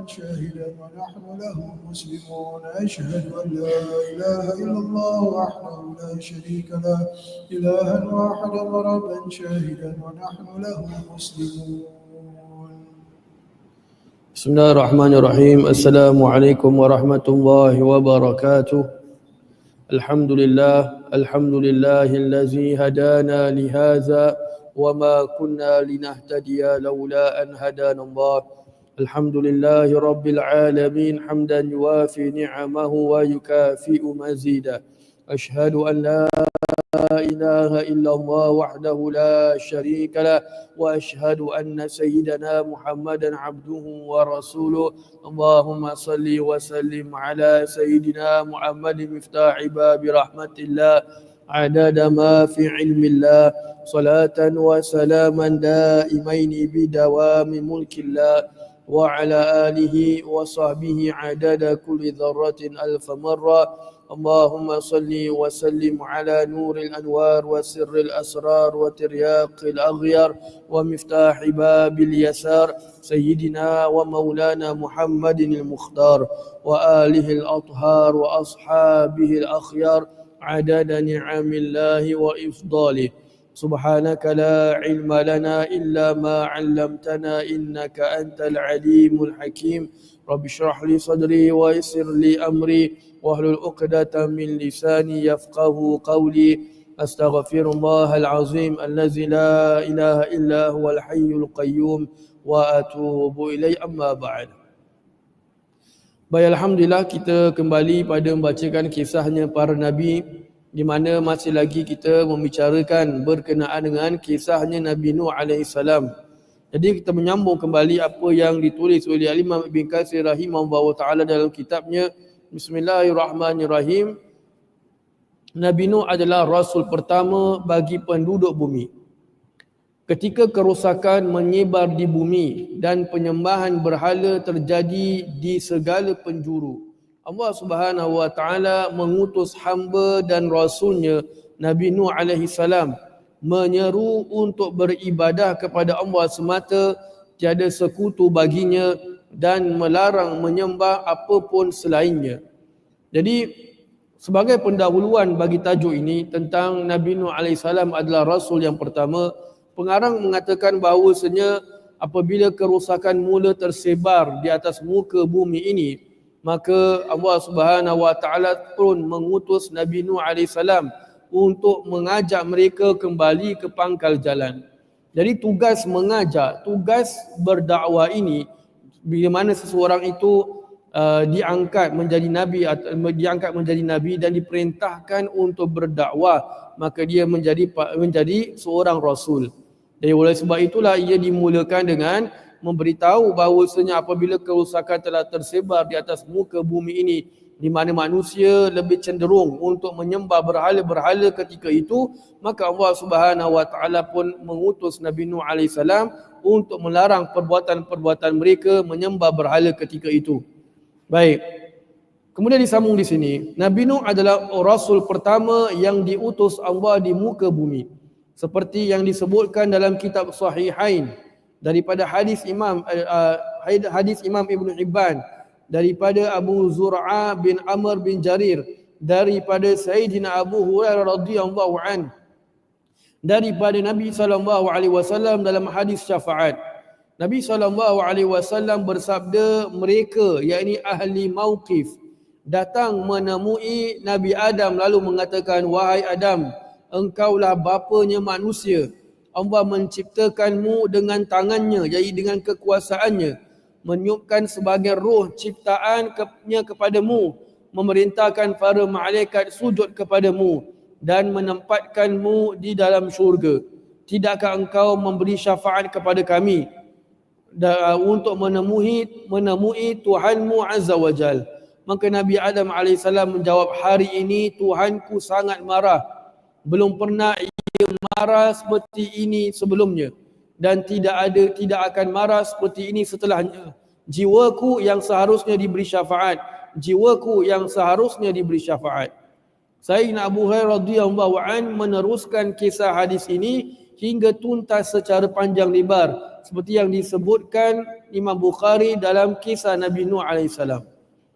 ربا شاهدا ونحن له مسلمون. أشهد أن لا إله إلا الله وحده لا شريك له. إلها واحدا ربا شاهدا ونحن له مسلمون. بسم الله الرحمن الرحيم. السلام عليكم ورحمة الله وبركاته. الحمد لله الحمد لله الذي هدانا لهذا وما كنا لنهتدي لولا أن هدانا الله. الحمد لله رب العالمين حمدا يوافي نعمه ويكافئ مزيدا أشهد أن لا إله إلا الله وحده لا شريك له وأشهد أن سيدنا محمدا عبده ورسوله. اللهم صل وسلم على سيدنا محمد مفتاح باب رحمة الله عدد ما في علم الله صلاة وسلاما دائمين بدوام ملك الله. وعلى آله وصحبه عدد كل ذرة ألف مرة. اللهم صل وسلم على نور الأنوار وسر الأسرار وترياق الأغيار ومفتاح باب اليسار. سيدنا ومولانا محمد المختار وآله الأطهار وأصحابه الأخيار. عدد نعم الله وإفضاله. سبحانك لا علم لنا إلا ما علمتنا إنك أنت العليم الحكيم رب اشرح لي صدري ويسر لي أمري واحلل عقدة من لساني يفقه قولي أستغفر الله العظيم الذي لا إله إلا هو الحي القيوم وأتوب إليه أما بعد Baik, Alhamdulillah kita kembali pada membacakan kisahnya para Nabi di mana masih lagi kita membicarakan berkenaan dengan kisahnya Nabi Nuh AS. Jadi kita menyambung kembali apa yang ditulis oleh Imam Ibn Qasir rahimahullah ta'ala dalam kitabnya Bismillahirrahmanirrahim Nabi Nuh adalah Rasul pertama bagi penduduk bumi. Ketika kerosakan menyebar di bumi dan penyembahan berhala terjadi di segala penjuru, Allah Subhanahu wa taala mengutus hamba dan rasulnya Nabi Nuh alaihi salam menyeru untuk beribadah kepada Allah semata tiada sekutu baginya dan melarang menyembah apapun selainnya. Jadi sebagai pendahuluan bagi tajuk ini tentang Nabi Nuh alaihi salam adalah rasul yang pertama pengarang mengatakan bahawasanya apabila kerosakan mula tersebar di atas muka bumi ini maka Allah Subhanahu wa taala pun mengutus Nabi Nuh alaihi salam untuk mengajak mereka kembali ke pangkal jalan. Jadi tugas mengajak, tugas berdakwah ini bila mana seseorang itu uh, diangkat menjadi nabi atau diangkat menjadi nabi dan diperintahkan untuk berdakwah maka dia menjadi menjadi seorang rasul. Jadi oleh sebab itulah ia dimulakan dengan memberitahu bahawasanya apabila kerusakan telah tersebar di atas muka bumi ini di mana manusia lebih cenderung untuk menyembah berhala-berhala ketika itu maka Allah Subhanahu wa taala pun mengutus Nabi Nuh alaihi salam untuk melarang perbuatan-perbuatan mereka menyembah berhala ketika itu. Baik. Kemudian disambung di sini, Nabi Nuh adalah rasul pertama yang diutus Allah di muka bumi seperti yang disebutkan dalam kitab Sahihain daripada hadis Imam uh, hadis Imam Ibn Hibban daripada Abu Zur'a bin Amr bin Jarir daripada Sayyidina Abu Hurairah radhiyallahu an daripada Nabi sallallahu alaihi wasallam dalam hadis syafaat Nabi sallallahu alaihi wasallam bersabda mereka yakni ahli mauqif datang menemui Nabi Adam lalu mengatakan wahai Adam engkaulah bapanya manusia. Allah menciptakanmu dengan tangannya, jadi dengan kekuasaannya. Meniupkan sebagai roh ciptaannya kepadamu. Memerintahkan para malaikat sujud kepadamu. Dan menempatkanmu di dalam syurga. Tidakkah engkau memberi syafaat kepada kami? Untuk menemui menemui Tuhanmu Azza wa Jal. Maka Nabi Adam AS menjawab, hari ini Tuhanku sangat marah belum pernah marah seperti ini sebelumnya. Dan tidak ada tidak akan marah seperti ini setelahnya. Jiwaku yang seharusnya diberi syafaat. Jiwaku yang seharusnya diberi syafaat. Sayyidina Abu Hurairah radhiyallahu an meneruskan kisah hadis ini hingga tuntas secara panjang lebar. Seperti yang disebutkan Imam Bukhari dalam kisah Nabi Nuh alaihissalam.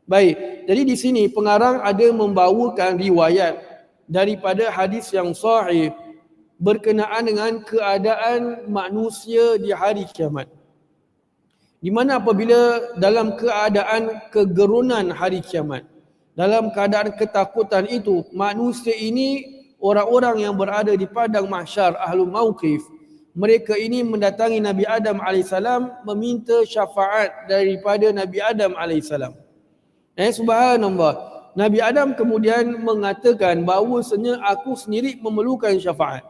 Baik, jadi di sini pengarang ada membawakan riwayat daripada hadis yang sahih berkenaan dengan keadaan manusia di hari kiamat. Di mana apabila dalam keadaan kegerunan hari kiamat, dalam keadaan ketakutan itu, manusia ini orang-orang yang berada di padang mahsyar ahlu mauqif mereka ini mendatangi Nabi Adam AS meminta syafaat daripada Nabi Adam AS eh subhanallah. Nabi Adam kemudian mengatakan bahawa bahawasanya aku sendiri memerlukan syafaat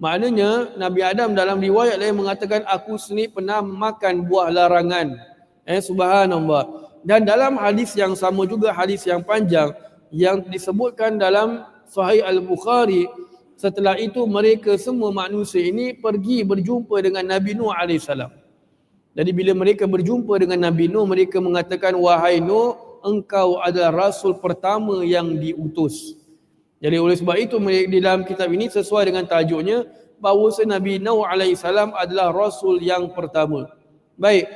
maknanya Nabi Adam dalam riwayat lain mengatakan aku sendiri pernah makan buah larangan eh subhanallah dan dalam hadis yang sama juga hadis yang panjang yang disebutkan dalam Sahih Al-Bukhari setelah itu mereka semua manusia ini pergi berjumpa dengan Nabi Nuh AS. Jadi bila mereka berjumpa dengan Nabi Nuh, mereka mengatakan, Wahai Nuh, engkau adalah Rasul pertama yang diutus. Jadi oleh sebab itu di dalam kitab ini sesuai dengan tajuknya, bahawa Nabi Nuh AS adalah Rasul yang pertama. Baik.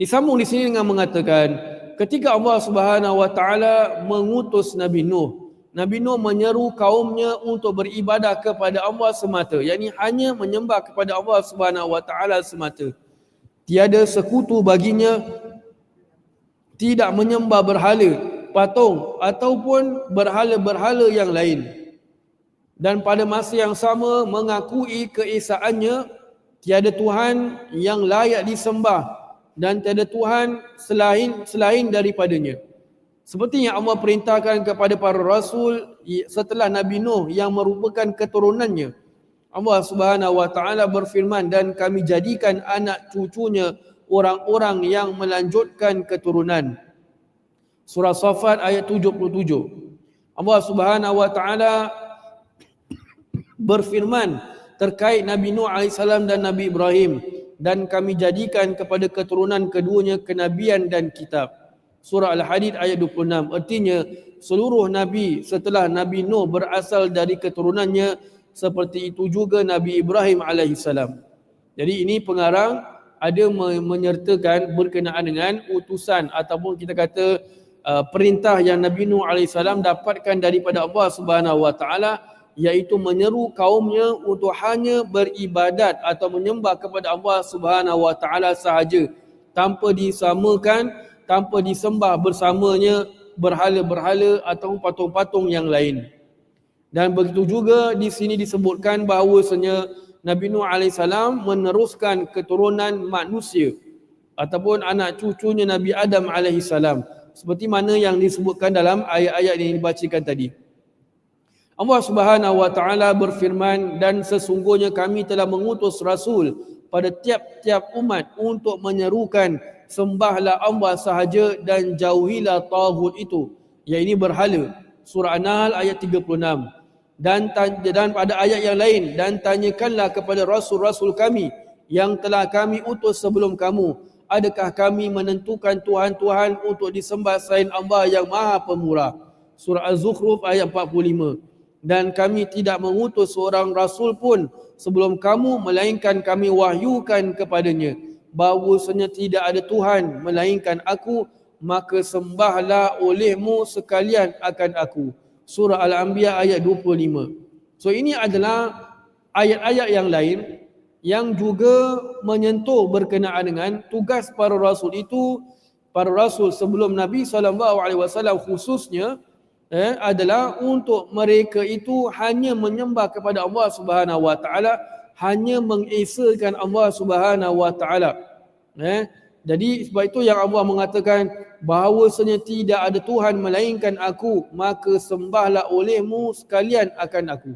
Disambung di sini dengan mengatakan, ketika Allah Subhanahu Wa Taala mengutus Nabi Nuh, Nabi Nuh menyeru kaumnya untuk beribadah kepada Allah semata. yakni hanya menyembah kepada Allah Subhanahu Wa Taala semata. Tiada sekutu baginya tidak menyembah berhala, patung ataupun berhala-berhala yang lain. Dan pada masa yang sama mengakui keesaannya tiada Tuhan yang layak disembah dan tiada Tuhan selain selain daripadanya. Seperti yang Allah perintahkan kepada para rasul setelah Nabi Nuh yang merupakan keturunannya. Allah Subhanahu wa taala berfirman dan kami jadikan anak cucunya orang-orang yang melanjutkan keturunan. Surah Safat ayat 77. Allah Subhanahu wa taala berfirman terkait Nabi Nuh alaihissalam dan Nabi Ibrahim dan kami jadikan kepada keturunan keduanya kenabian dan kitab surah Al-Hadid ayat 26. Artinya seluruh nabi setelah Nabi Nuh berasal dari keturunannya seperti itu juga Nabi Ibrahim alaihissalam. Jadi ini pengarang ada menyertakan berkenaan dengan utusan ataupun kita kata uh, perintah yang Nabi Nuh alaihissalam dapatkan daripada Allah Subhanahu wa taala iaitu menyeru kaumnya untuk hanya beribadat atau menyembah kepada Allah Subhanahu wa taala sahaja tanpa disamakan tanpa disembah bersamanya berhala-berhala atau patung-patung yang lain. Dan begitu juga di sini disebutkan bahawasanya Nabi Nuh AS meneruskan keturunan manusia ataupun anak cucunya Nabi Adam AS seperti mana yang disebutkan dalam ayat-ayat yang dibacakan tadi. Allah Subhanahu wa taala berfirman dan sesungguhnya kami telah mengutus rasul pada tiap-tiap umat untuk menyerukan sembahlah Allah sahaja dan jauhilah taghut itu. Iaitu berhala. Surah an-nahl ayat 36 dan dan pada ayat yang lain dan tanyakanlah kepada rasul-rasul kami yang telah kami utus sebelum kamu adakah kami menentukan tuhan-tuhan untuk disembah selain Allah yang Maha Pemurah? Surah az-zukhruf ayat 45 dan kami tidak mengutus seorang rasul pun sebelum kamu melainkan kami wahyukan kepadanya. Bahawasanya tidak ada Tuhan melainkan aku maka sembahlah olehmu sekalian akan aku. Surah al-anbiya ayat 25 so ini adalah ayat-ayat yang lain yang juga menyentuh berkenaan dengan tugas para rasul itu para rasul sebelum Nabi SAW khususnya eh, adalah untuk mereka itu hanya menyembah kepada Allah Subhanahu Wa Taala hanya mengesakan Allah Subhanahu wa taala. Eh? Jadi sebab itu yang Allah mengatakan bahawasanya tidak ada Tuhan melainkan aku maka sembahlah olehmu sekalian akan aku.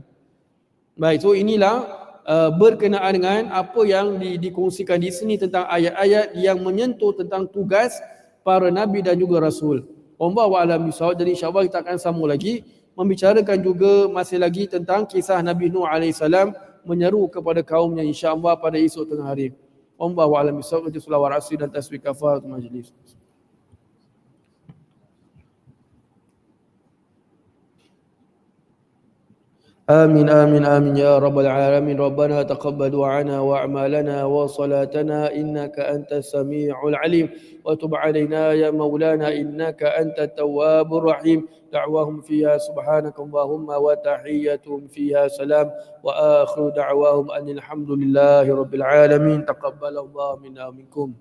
Baik, so inilah uh, berkenaan dengan apa yang di, dikongsikan di sini tentang ayat-ayat yang menyentuh tentang tugas para nabi dan juga rasul. Allah wa alam bisawab. Jadi insya-Allah kita akan sambung lagi membicarakan juga masih lagi tentang kisah Nabi Nuh alaihissalam menyeru kepada kaumnya insya-Allah pada esok tengah hari. Allah wa alam itu selawat asri dan tasbih kafarat majlis. آمين آمين آمين يا رب العالمين ربنا تقبل دعانا وأعمالنا وصلاتنا إنك أنت السميع العليم وتب علينا يا مولانا إنك أنت التواب الرحيم دعواهم فيها سبحانك اللهم وتحيتهم فيها سلام وآخر دعواهم أن الحمد لله رب العالمين تقبل الله منا ومنكم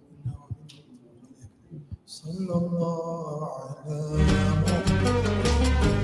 صلى الله على محمد